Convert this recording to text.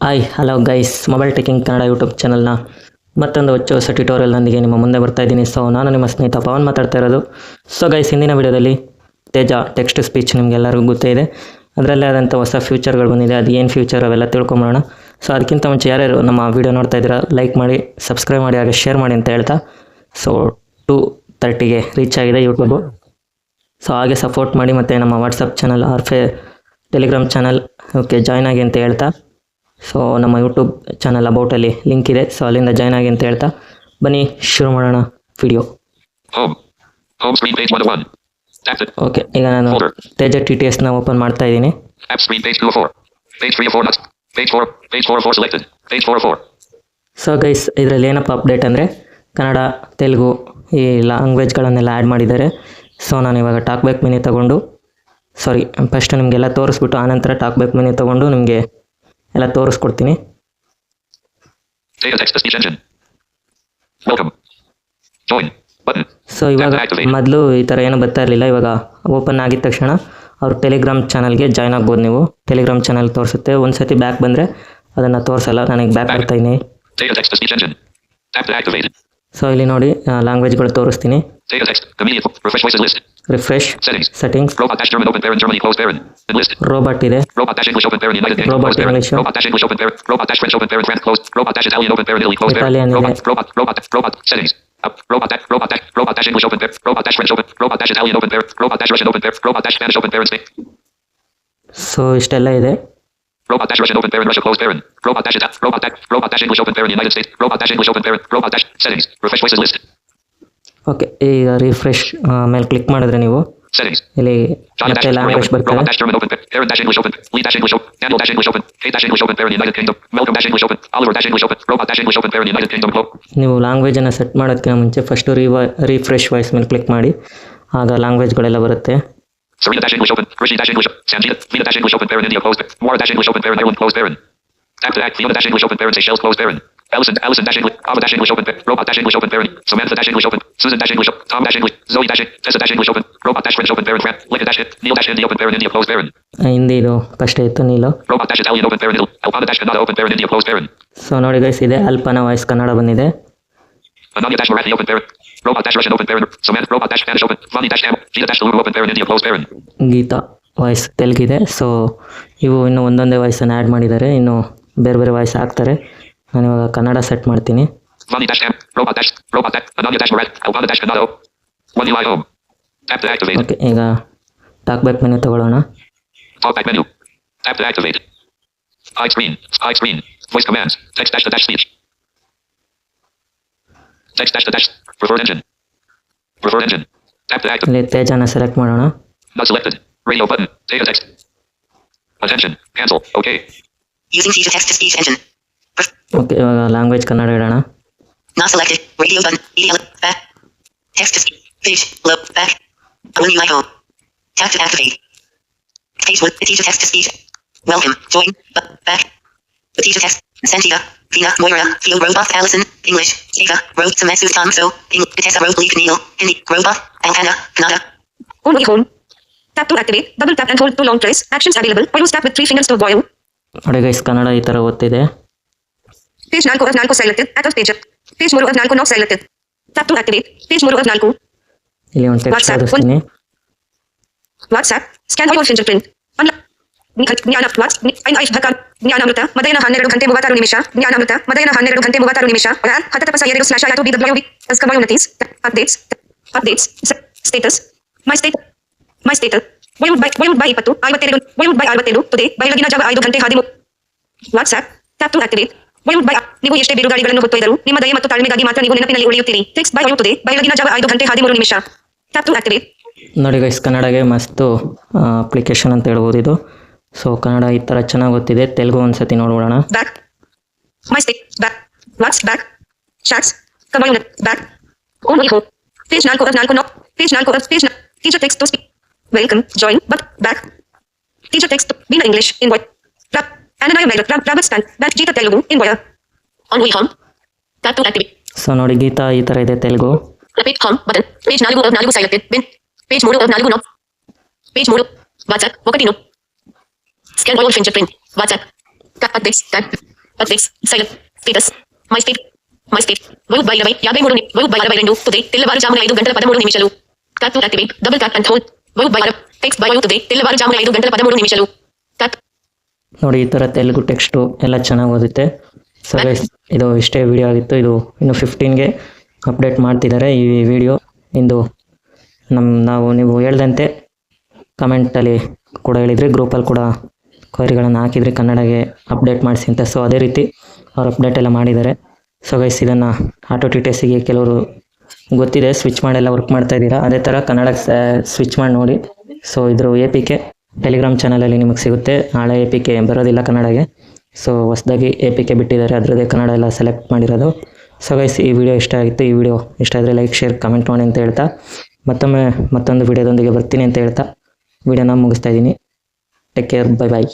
Hi hello guys mobile tech king Kannada YouTube ಚಾನಲ್ನ ಮತ್ತೊಂದು ಹೊಚ್ಚ ಹೊಸ ಟ್ಯುಟೋರಿಯಲ್ನೊಂದಿಗೆ ನಿಮ್ಮ ಮುಂದೆ ಬರ್ತಾ ಇದ್ದೀನಿ. ಸೊ ನಾನು ನಿಮ್ಮ ಸ್ನೇಹಿತ ಪವನ್ ಮಾತಾಡ್ತಾ ಇರೋದು. ಸೊ ಗೈಸ್ ಹಿಂದಿನ ವಿಡಿಯೋದಲ್ಲಿ ತೇಜ ಟೆಕ್ಸ್ಟ್ ಸ್ಪೀಚ್ ನಿಮಗೆಲ್ಲರಿಗೂ ಗೊತ್ತೇ ಇದೆ. ಅದರಲ್ಲೇ ಆದಂಥ ಹೊಸ ಫ್ಯೂಚರ್ಗಳು ಬಂದಿದೆ. ಅದು ಏನು ಫ್ಯೂಚರ್ ಅವೆಲ್ಲ ತಿಳ್ಕೊಂಬರೋಣ. ಸೊ ಅದಕ್ಕಿಂತ ಮುಂಚೆ ಯಾರ್ಯಾರು ನಮ್ಮ ವಿಡಿಯೋ ನೋಡ್ತಾ ಇದ್ದೀರಾ ಲೈಕ್ ಮಾಡಿ ಸಬ್ಸ್ಕ್ರೈಬ್ ಮಾಡಿ, ಹಾಗೆ ಶೇರ್ ಮಾಡಿ ಅಂತ ಹೇಳ್ತಾ. ಸೊ ಟು ತರ್ಟಿಗೆ ರೀಚ್ ಆಗಿದೆ ಯೂಟ್ಯೂಬು ಸೊ ಹಾಗೆ ಸಪೋರ್ಟ್ ಮಾಡಿ ಮತ್ತು ನಮ್ಮ ವಾಟ್ಸಪ್ ಚಾನಲ್ ಆರ್ ಫೆ ಟೆಲಿಗ್ರಾಮ್ ಚಾನಲ್ ಓಕೆ ಜಾಯ್ನ್ ಆಗಿ ಅಂತ ಹೇಳ್ತಾ ಸೊ ನಮ್ಮ ಯೂಟ್ಯೂಬ್ ಚಾನಲ್ ಅಬೌಟಲ್ಲಿ ಲಿಂಕ್ ಇದೆ ಸೊ ಅಲ್ಲಿಂದ ಜಾಯ್ನ್ ಆಗಿ ಅಂತ ಹೇಳ್ತಾ ಬನ್ನಿ ಶುರು ಮಾಡೋಣ video Home. Home screen page 1 of 1. Tap it. Okay ಈಗ ನಾನು ತೇಜ ಟಿ ಟಿ ಎಸ್ನ ಓಪನ್ ಮಾಡ್ತಾ ಇದ್ದೀನಿ App screen page 2 of 4. Page 3 of 4 nuts. Page 4. Page 4 of 4 selected. Page 4 of 4. So guys ಇದರಲ್ಲಿ ಏನಪ್ಪ ಅಪ್ಡೇಟ್ ಅಂದರೆ ಕನ್ನಡ ತೆಲುಗು ಈ ಲ್ಯಾಂಗ್ವೇಜ್ಗಳನ್ನೆಲ್ಲ ಆ್ಯಡ್ ಮಾಡಿದ್ದಾರೆ ಸೊ ನಾನು ಇವಾಗ ಟಾಕ್ ಬ್ಯಾಕ್ ಮಿನಿ ತೊಗೊಂಡು ಸಾರಿ ಫಸ್ಟ್ ನಿಮಗೆಲ್ಲ ತೋರಿಸ್ಬಿಟ್ಟು ಆನಂತರ ಟಾಕ್ ಬ್ಯಾಕ್ ಮನೆ ತೊಗೊಂಡು ನಿಮಗೆ ಎಲ್ಲ ತೋರಿಸ್ಕೊಡ್ತೀನಿ. ಸೊ ಇವಾಗ ಮೊದಲು ಈ ಥರ ಏನೂ ಬರ್ತಾ ಇರಲಿಲ್ಲ ಇವಾಗ ಓಪನ್ ಆಗಿದ ತಕ್ಷಣ ಅವ್ರ ಟೆಲಿಗ್ರಾಮ್ ಚಾನಲ್ಗೆ ಜಾಯ್ನ್ ಆಗ್ಬೋದು ನೀವು. ಟೆಲಿಗ್ರಾಮ್ ಚಾನಲ್ ತೋರಿಸುತ್ತೆ. ಒಂದು ಸತಿ ಬ್ಯಾಕ್ ಬಂದರೆ ಅದನ್ನು ತೋರಿಸಲ್ಲ ನನಗೆ ಬ್ಯಾಕ್ ಬರ್ತಾಯಿನಿ. ಸೊ ಇಲ್ಲಿ ನೋಡಿ ಲ್ಯಾಂಗ್ವೇಜ್ಗಳು ತೋರಿಸ್ತೀನಿ. Data text. Immediate. Refresh voices list. Refresh Settings. Settings Robot dash German open parent Germany close parent. Enlist. Robot ಇದೆ Robot dash English open parent United Kingdom Robot close parent. English. Robot dash English open parent. Robot dash French open parent France closed. Robot dash Italian open parent Italy close parent. Italian Robot ಇದೆ. robot robot robot robot settings. Up. Robot dash robot dash robot dash English open parent. Robot dash French open. Robot dash Italian open parent. Robot dash Russian open parent. Robot dash Spanish open parent. Spain. So ಇಷ್ಟೆಲ್ಲ ಇದೆ Robot dash Russian open parent Russia close parent. Robot dash Ita- robot dash robot dash English open parent United States. Robot dash English open parent. Robot dash settings. Refresh voices list. Okay ಈಗ refresh ಮೇಲೆ click ಮಾಡಿದ್ರೆ ನೀವು ನೀವು language ಅನ್ನ set ಮಾಡೋದಕ್ಕಿಂತ ಮುಂಚೆ first refresh voice ಮೇಲೆ click ಮಾಡಿ ಆಗ ಲ್ಯಾಂಗ್ವೇಜ್ ಗಳೆಲ್ಲ ಬರುತ್ತೆ Allison. Allison dash English. Ava dash English open. Robot dash English open. Parent. Samantha dash English open. Susan dash English. Tom dash English. Zoe dash Tessa dash English open. Robot dash French open. Parent. Fran. Linda dash Neil dash India open. Parent India close, Parent. Hindi ಇದು first ಇತ್ತು ನೀಲು Robot dash Italian open. Parent. Italy. Alpana dash Canada open. Parent India closed. Parent. So ನೋಡಿ guys ಇದೆ ಅಲ್ಪನ voice Kannada ಬಂದಿದೆ dash Marathi open. Parent. Robot dash Russian open. Parent. Samantha. Robot dash Spanish open. Vani dash Tamil. Gina dash Telugu open. Parent India closed. Parent. Geeta voice ತೆಲುಗಿದೆ so ಇವು ಇನ್ನು ಒಂದೊಂದೇ ವಾಯ್ಸನ್ನು add ಮಾಡಿದ್ದಾರೆ ಇನ್ನು ಬೇರೆ ಬೇರೆ ವಾಯ್ಸ್ ಹಾಕ್ತಾರೆ ನಾನು ಇವಾಗ ಕನ್ನಡ ಸೆಟ್ ಮಾಡ್ತೀನಿ. ಓಕೆ ಈಗ ಟಾಕ್ ಬ್ಯಾಕ್ ಮೆನು ತಗೊಳ್ಳೋಣ. ಇಲ್ಲಿ ತೇಜನ ಸೆಲೆಕ್ಟ್ ಮಾಡೋಣ. Radio button. Data text. Attention. Cancel. Okay. Using feature text to speech engine. Okay ಇವಾಗ ಲ್ಯಾಂಗ್ವೇಜ್ ಕನ್ನಡ ಇಡೋಣ not selected. Radio button. EL. Back. Text to speech. Page. Low. Back. One UI home. Tap to activate. Page one. Teacher text to speech. Welcome. Join. But back. The teacher text. Santia. Vina. Moira. Field robot. Allison. English. Ava. Road. Samesu. Tom. So. Eng. Tessa. Road. Leaf. Neil. Hindi. Robot. Alpana. Canada. Only home. Tap to activate. Double tap and hold to long press. Actions available. Or tap with three fingers to boil. ನೋಡಿ guys Kannada ಈ ಥರ ಓದ್ತಿದೆ Page 4 of 4 selected. Out of page. Page 3 of 4 not selected. Tap to activate. Page 3 of 4. ಇಲ್ಲಿ ಒಂದು text WhatsApp. ಓದಿಸ್ತೀನಿ WhatsApp. Scan your fingerprint. Unlock. ಜ್ಞಾನ what's I ಢಕ Jnanamrita ಮದಯನ ಹನ್ನೆರಡು ಗಂಟೆ ಮೂವತ್ತಾರು ನಿಮಿಷ ಜ್ಞಾನಾಮೃತ ಮದಯನ ಹನ್ನೆರಡು ಗಂಟೆ ಮೂವತ್ತಾರು ನಿಮಿಷ ವ್ಯಾನ್ ಹತ್ತ ತಪಸ ಎರಡು ಸ್ಲಾಶ್ ಆಯ್ತು B W V communities updates updates status my state my status ವಯೋಡ್ by ವಯೋಡ್ by ಇಪ್ಪತ್ತು ಐವತ್ತೆರಡು ವಯೋಡ್ ಬೈ ಅರವತ್ತೆರಡು ಟುಡೇ ಬೆಳಗಿನ ಜಾವ ಐದು ಗಂಟೆ ಹದಿಮೂರು WhatsApp tap to activate ವಯೋಡ್ by ನೀವು ಎಷ್ಟೇ ಬಿರುಗಾಳಿಗಳನ್ನು ಹೊತ್ತೊಯ್ದರು ನಿಮ್ಮ ದಯ ಮತ್ತು ತಾಳ್ಮೆಗಾಗಿ ಮಾತ್ರ ನೀವು ನೆನಪಿನಲ್ಲಿ ಉಳಿಯುತ್ತೀರಿ. ಟೆಕ್ಸ್ಟ್ ಬೈ ಟುಡೇ ಬೆಳಗಿನ ಜಾವ ಐದು ಗಂಟೆ ಹದಿಮೂರು ನಿಮಿಷ. ಟ್ಯಾಪ್ ಟು ಆಕ್ಟಿವೇಟ್ ನೋಡಿ ಗೈಸ್ ಕನ್ನಡಗೆ ಮಸ್ತು ಅಪ್ಲಿಕೇಶನ್ ಅಂತ ಹೇಳ್ಬೋದು ಇದು. ಸೊ ಕನ್ನಡ ಈ ಥರ ಚೆನ್ನಾಗಿ ಗೊತ್ತಿದೆ. ತೆಲುಗು ಒಂದ್ಸತಿ ನೋಡೋಣ. My stick, back What's chats. Page ನಾಲ್ಕು Nalko of page. na- Teacher text but join, but back. English in to be in English in what? Rap. And I am like Rabbit span. Back Jita Telugu in wire. Only home. Tap to activate. So ನೋಡಿ ಗೀತಾ ಈ ಥರ ಇದೆ Telugu Repeat home button. Page Nalugu of Nalugu selected. Bin. Page 3 of Nalugu no. Page 3. WhatsApp. ఒకటి no. Scan all fingerprint. WhatsApp. Tap updates. Tap. Updates. Silent. Status. My state. My state. World by ఇరవై యాభై మూడు ని- world by అరవై రెండు today తెల్లవారుజామున ఐదు గంటల పదమూడు నిమిషాలు tap to activate double tap and hold world by text by today తెల్లవారుజామున ఐదు గంటల పదమూడు నిమిషాలు ట్యాప్ ನೋಡಿ, ಈ ಥರ ತೆಲುಗು ಟೆಕ್ಸ್ಟು ಎಲ್ಲ ಚೆನ್ನಾಗಿ ಓದುತ್ತೆ ಸೊ ಇದು ಇಷ್ಟೇ ವಿಡಿಯೋ ಆಗಿತ್ತು. ಇದು ಇನ್ನು ಫಿಫ್ಟೀನ್ಗೆ ಅಪ್ಡೇಟ್ ಮಾಡ್ತಿದ್ದಾರೆ ಈ ವಿಡಿಯೋ ಇಂದು ನಮ್ಮ ನಾವು ನೀವು ಹೇಳ್ದಂತೆ ಕಮೆಂಟಲ್ಲಿ ಕೂಡ ಹೇಳಿದ್ರಿ ಗ್ರೂಪಲ್ಲಿ ಕೂಡ ಕ್ವೈರಿಗಳನ್ನು ಹಾಕಿದ್ರಿ ಕನ್ನಡಗೆ ಅಪ್ಡೇಟ್ ಮಾಡಿಸಿ ಅಂತ. ಸೊ ಅದೇ ರೀತಿ ಅವ್ರು ಅಪ್ಡೇಟ್ ಎಲ್ಲ ಮಾಡಿದ್ದಾರೆ. ಸೊ ಗೈಸ್ ಇದನ್ನು ಆಟೋ ಟಿಟೇಸಿಗೆ ಕೆಲವರು ಗೊತ್ತಿದೆ ಸ್ವಿಚ್ ಮಾಡೆಲ್ಲ ವರ್ಕ್ ಮಾಡ್ತಾ ಇದ್ದೀರಾ? ಅದೇ ಥರ ಕನ್ನಡಕ್ಕೆ ಸ್ವಿಚ್ ಮಾಡಿ ನೋಡಿ. ಸೊ ಇದ್ರ ಎ ಪಿ ಕೆ ಟೆಲಿಗ್ರಾಮ್ ಚಾನಲಲ್ಲಿ ನಿಮಗೆ ಸಿಗುತ್ತೆ. ನಾಳೆ ಎ ಪಿ ಕೆ ಬರೋದಿಲ್ಲ ಕನ್ನಡಗೆ. ಸೊ ಹೊಸದಾಗಿ ಎ ಪಿ ಕೆ ಬಿಟ್ಟಿದ್ದಾರೆ. ಅದರದ್ದೇ ಕನ್ನಡ ಎಲ್ಲ ಸೆಲೆಕ್ಟ್ ಮಾಡಿರೋದು. ಸೊ ಗೈಸ್ ಈ ವಿಡಿಯೋ ಇಷ್ಟ ಆಗಿತ್ತು. ಈ ವಿಡಿಯೋ ಇಷ್ಟ ಆದರೆ ಲೈಕ್ ಶೇರ್ ಕಮೆಂಟ್ ಮಾಡಿ ಅಂತ ಹೇಳ್ತಾ. ಮತ್ತೊಮ್ಮೆ ಮತ್ತೊಂದು ವಿಡಿಯೋದೊಂದಿಗೆ ಬರ್ತೀನಿ ಅಂತ ಹೇಳ್ತಾ. ವಿಡಿಯೋನ ಮುಗಿಸ್ತಾ ಇದ್ದೀನಿ. Take care bye bye